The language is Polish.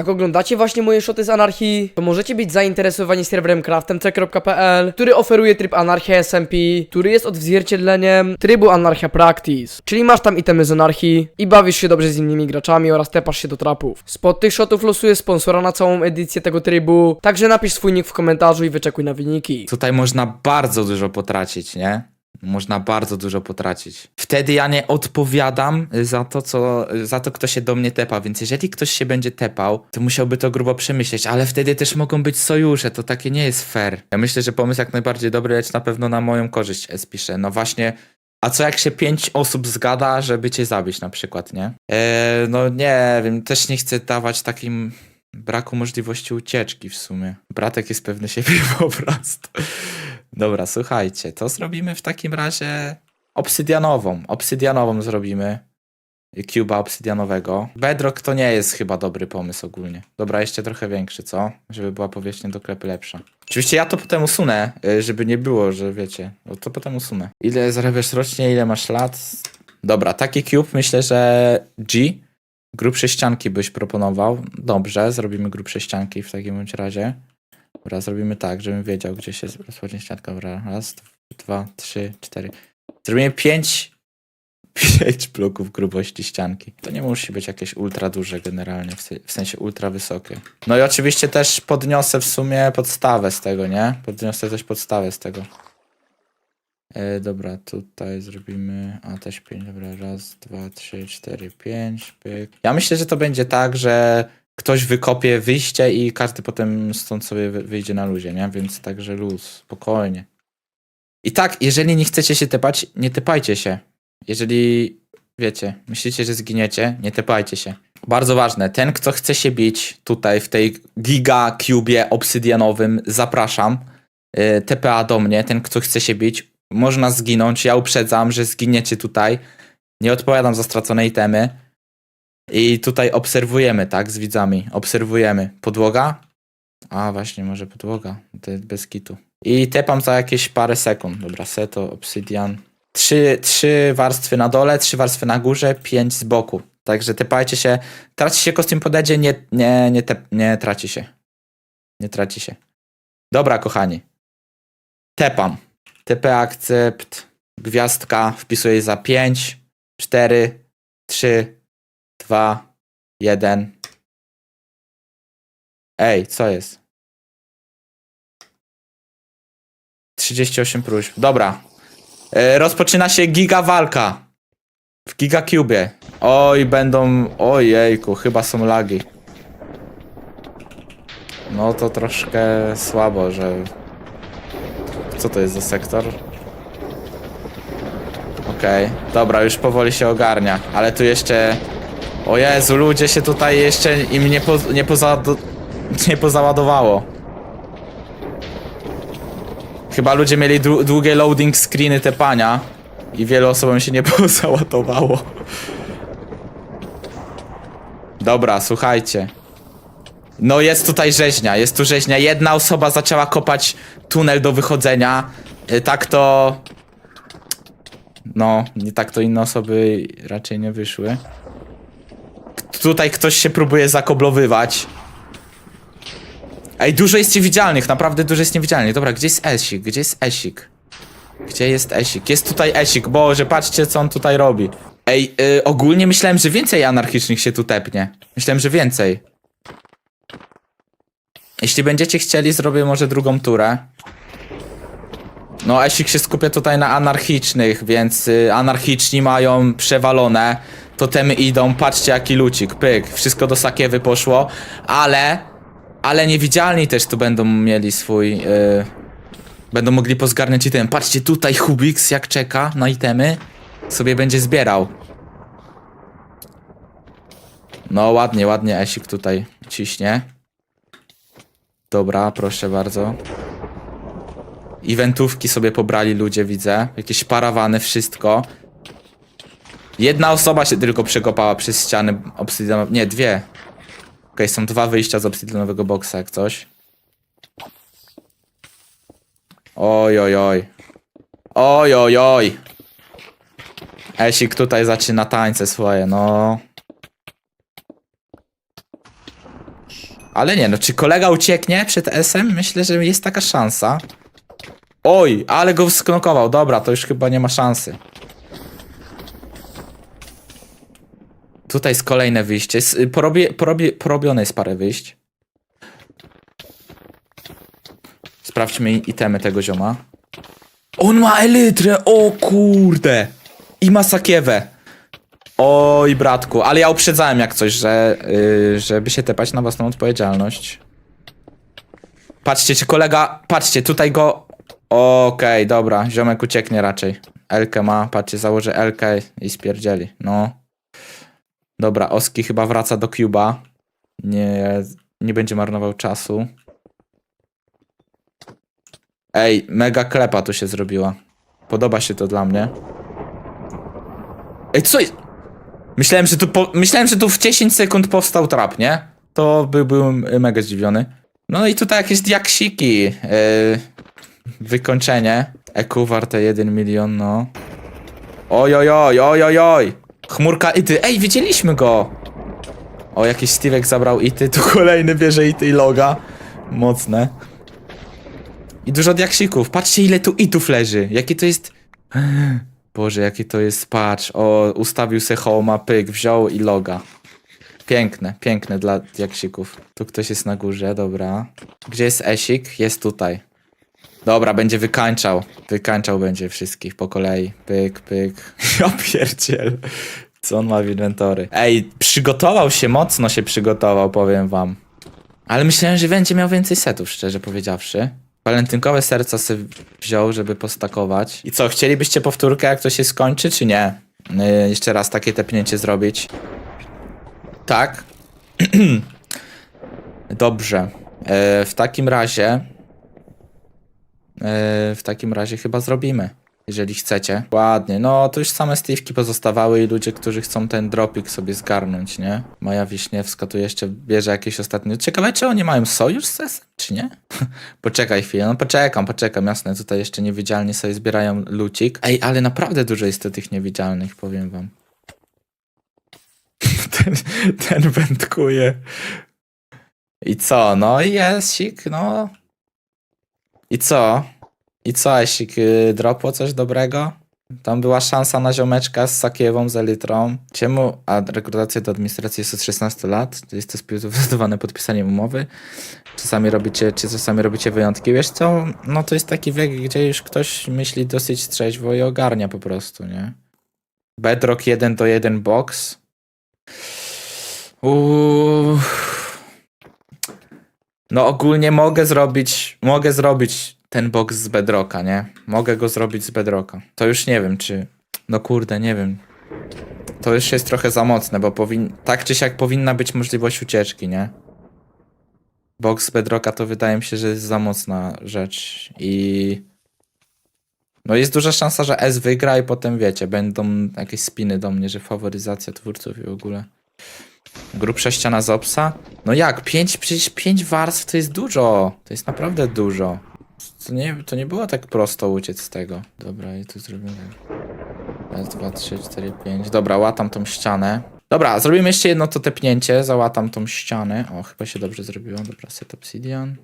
Jak oglądacie właśnie moje szoty z anarchii, to możecie być zainteresowani serwerem craftemc.pl, który oferuje tryb Anarchia SMP, który jest odzwierciedleniem trybu Anarchia Practice. Czyli masz tam itemy z anarchii i bawisz się dobrze z innymi graczami oraz tepasz się do trapów. Spod tych shotów losuję sponsora na całą edycję tego trybu, także napisz swój nick w komentarzu i wyczekuj na wyniki. Tutaj można bardzo dużo potracić, nie? Można bardzo dużo potracić. Wtedy ja nie odpowiadam za to, co, za to, kto się do mnie tepa, więc jeżeli ktoś się będzie tepał, to musiałby to grubo przemyśleć, ale wtedy też mogą być sojusze, to takie nie jest fair. Ja myślę, że pomysł jak najbardziej dobry, lecz na pewno na moją korzyść S pisze. No właśnie, a co jak się pięć osób zgada, żeby cię zabić na przykład, nie? Eee, no nie wiem, też nie chcę dawać takim braku możliwości ucieczki w sumie. Bratek jest pewny siebie po prostu. Dobra, słuchajcie, to zrobimy w takim razie obsydianową. Obsydianową zrobimy. Cuba obsydianowego. Bedrock to nie jest chyba dobry pomysł ogólnie. Dobra, jeszcze trochę większy, co? Żeby była powierzchnia do klepy lepsza. Oczywiście ja to potem usunę, y, żeby nie było, że wiecie. No to potem usunę. Ile zarabiasz rocznie, ile masz lat? Dobra, taki cube myślę, że G. Grubsze ścianki byś proponował. Dobrze, zrobimy grubsze ścianki w takim razie. Dobra, zrobimy tak, żebym wiedział, gdzie się rozpocznie ścianka. Dobra, raz, dwa, trzy, cztery. Zrobimy pięć, pięć bloków grubości ścianki. To nie musi być jakieś ultra duże generalnie, w sensie ultra wysokie. No i oczywiście też podniosę w sumie podstawę z tego, nie? Podniosę też podstawę z tego. E, dobra, tutaj zrobimy. A też pięć, dobra, raz, dwa, trzy, cztery, pięć. Pyk. Ja myślę, że to będzie tak, że ktoś wykopie wyjście i każdy potem stąd sobie wy- wyjdzie na luzie, nie? Więc także luz, spokojnie. I tak, jeżeli nie chcecie się tepać, nie tepajcie się. Jeżeli, wiecie, myślicie, że zginiecie, nie tepajcie się. Bardzo ważne, ten, kto chce się bić tutaj w tej giga cubie obsydianowym, zapraszam. Yy, TPA do mnie, ten, kto chce się bić, można zginąć. Ja uprzedzam, że zginiecie tutaj. Nie odpowiadam za stracone itemy. I tutaj obserwujemy, tak, z widzami. Obserwujemy. Podłoga? A, właśnie, może podłoga. To jest bez kitu. I tepam za jakieś parę sekund. Dobra, seto, obsydian. Trzy, trzy warstwy na dole, trzy warstwy na górze, pięć z boku. Także tepajcie się. Traci się kostium podedzie, nie, nie, nie, tep, nie traci się. Nie traci się. Dobra, kochani. Tepam. TP akcept. Gwiazdka. Wpisuję za 5, 4, 3, 2, 1. Ej, co jest? 38 próśb. Dobra. E, rozpoczyna się giga walka. W giga cube. Oj, będą. Ojejku, chyba są lagi. No to troszkę słabo, że. Co to jest za sektor? Okej, dobra, już powoli się ogarnia, ale tu jeszcze. O Jezu, ludzie się tutaj jeszcze im nie, po, nie, poza, nie pozaładowało. Chyba ludzie mieli dłu- długie loading screeny tepania i wielu osobom się nie pozaładowało. Dobra, słuchajcie. No jest tutaj rzeźnia, jest tu rzeźnia. Jedna osoba zaczęła kopać tunel do wychodzenia. Y, Tak to... No, nie tak to inne osoby raczej nie wyszły. Tutaj ktoś się próbuje zakoblowywać. Ej, dużo jest niewidzialnych, naprawdę dużo jest niewidzialnych. Dobra, gdzie jest Esik? Gdzie jest Esik? Gdzie jest Esik? Jest tutaj Esik, boże, patrzcie co on tutaj robi. Ej, y, ogólnie myślałem, że więcej anarchicznych się tu tepnie. Myślałem, że więcej. Jeśli będziecie chcieli, zrobię może drugą turę. No, Esik się skupia tutaj na anarchicznych, więc y, anarchiczni mają przewalone. Totemy idą, patrzcie jaki lucik, pyk, wszystko do sakiewy poszło, ale, ale niewidzialni też tu będą mieli swój, y, będą mogli pozgarniać item. Patrzcie tutaj Hubix jak czeka na itemy, sobie będzie zbierał. No ładnie, ładnie Esik tutaj ciśnie. Dobra, proszę bardzo. Eventówki sobie pobrali ludzie, widzę. Jakieś parawany, wszystko. Jedna osoba się tylko przekopała przez ściany obsydianowe. Nie, dwie. Okej, są dwa wyjścia z obsydianowego boksa, jak coś. Oj, oj, oj. Oj, oj, oj. Esik tutaj zaczyna tańce swoje, no. Ale nie, no czy kolega ucieknie przed SM? Myślę, że jest taka szansa. Oj, ale go sknokował. Dobra, to już chyba nie ma szansy. Tutaj jest kolejne wyjście. Porobie, porobie, porobione jest parę wyjść. Sprawdźmy itemy tego zioma. On ma elytrę, o kurde. I ma sakiewę. Oj, bratku, ale ja uprzedzałem jak coś, że yy, żeby się tepać na własną odpowiedzialność. Patrzcie, czy kolega, patrzcie, tutaj go... Okej, dobra, ziomek ucieknie raczej. Elkę ma, patrzcie, założę Elkę i spierdzieli, no. Dobra, Oski chyba wraca do Cuba. Nie, nie będzie marnował czasu. Ej, mega klepa tu się zrobiła. Podoba się to dla mnie. Ej, co jest? Myślałem, że tu, po, myślałem, że tu w 10 sekund powstał trap, nie? To by, byłem mega zdziwiony. No i tutaj jakieś diaksiki. Yy, wykończenie. EQ warte 1 milion, no. Oj, oj, oj, oj, oj, oj. Chmurka ity. Ej, widzieliśmy go. O, jakiś Steve'ek zabrał ity. Tu kolejny bierze ity i loga. Mocne. I dużo diaksików. Patrzcie, ile tu itów leży. Jakie to jest... Boże, jaki to jest patrz. O, ustawił se homa, pyk, wziął i loga. Piękne, piękne dla diaksików. Tu ktoś jest na górze, dobra. Gdzie jest Esik? Jest tutaj. Dobra, będzie wykańczał. Wykańczał będzie wszystkich po kolei. Pyk, pyk. Ja pierdziel. Co on ma w inwentory? Ej, przygotował się, mocno się przygotował, powiem wam. Ale myślałem, że będzie miał więcej setów, szczerze powiedziawszy. Walentynkowe serca sobie wziął, żeby postakować. I co, chcielibyście powtórkę, jak to się skończy, czy nie? Yy, jeszcze raz takie tepnięcie zrobić. Tak. Dobrze. Yy, w takim razie... Yy, w takim razie chyba zrobimy. Jeżeli chcecie. Ładnie. No, to już same Steve'ki pozostawały i ludzie, którzy chcą ten dropik sobie zgarnąć, nie? Maja Wiśniewska tu jeszcze bierze jakieś ostatnie... Ciekawe, czy oni mają sojusz z SM, czy nie? Poczekaj chwilę, no poczekam, poczekam, jasne, tutaj jeszcze niewidzialni sobie zbierają lucik. Ej, ale naprawdę dużo jest tu tych niewidzialnych, powiem wam. ten, ten wędkuje. I co, no i Esik, no. I co? I co, Esik, y, dropło coś dobrego? Tam była szansa na ziomeczka z Sakiewą, z Elytrą. Czemu? A rekrutacja do administracji jest od 16 lat. Jest to spowodowane podpisaniem umowy. Czasami robicie, czy czasami robicie wyjątki. Wiesz co? No to jest taki wiek, gdzie już ktoś myśli dosyć trzeźwo i ogarnia po prostu, nie? Bedrock 1 do 1 box. Uuu. No ogólnie mogę zrobić, mogę zrobić ten box z Bedrocka, nie? Mogę go zrobić z Bedrocka. To już nie wiem, czy... No kurde, nie wiem. To już jest trochę za mocne, bo powin... tak czy siak powinna być możliwość ucieczki, nie? Box z Bedrocka to wydaje mi się, że jest za mocna rzecz i... No jest duża szansa, że S wygra i potem wiecie, będą jakieś spiny do mnie, że faworyzacja twórców i w ogóle. Grubsza ściana z Opsa? No jak? Pięć, przecież pięć warstw to jest dużo. To jest naprawdę dużo. To nie, to nie było tak prosto uciec z tego. Dobra, i tu zrobimy. Raz, dwa, trzy, cztery, pięć. Dobra, łatam tą ścianę. Dobra, zrobimy jeszcze jedno to tepnięcie. Załatam tą ścianę. O, chyba się dobrze zrobiło. Dobra, set obsidian.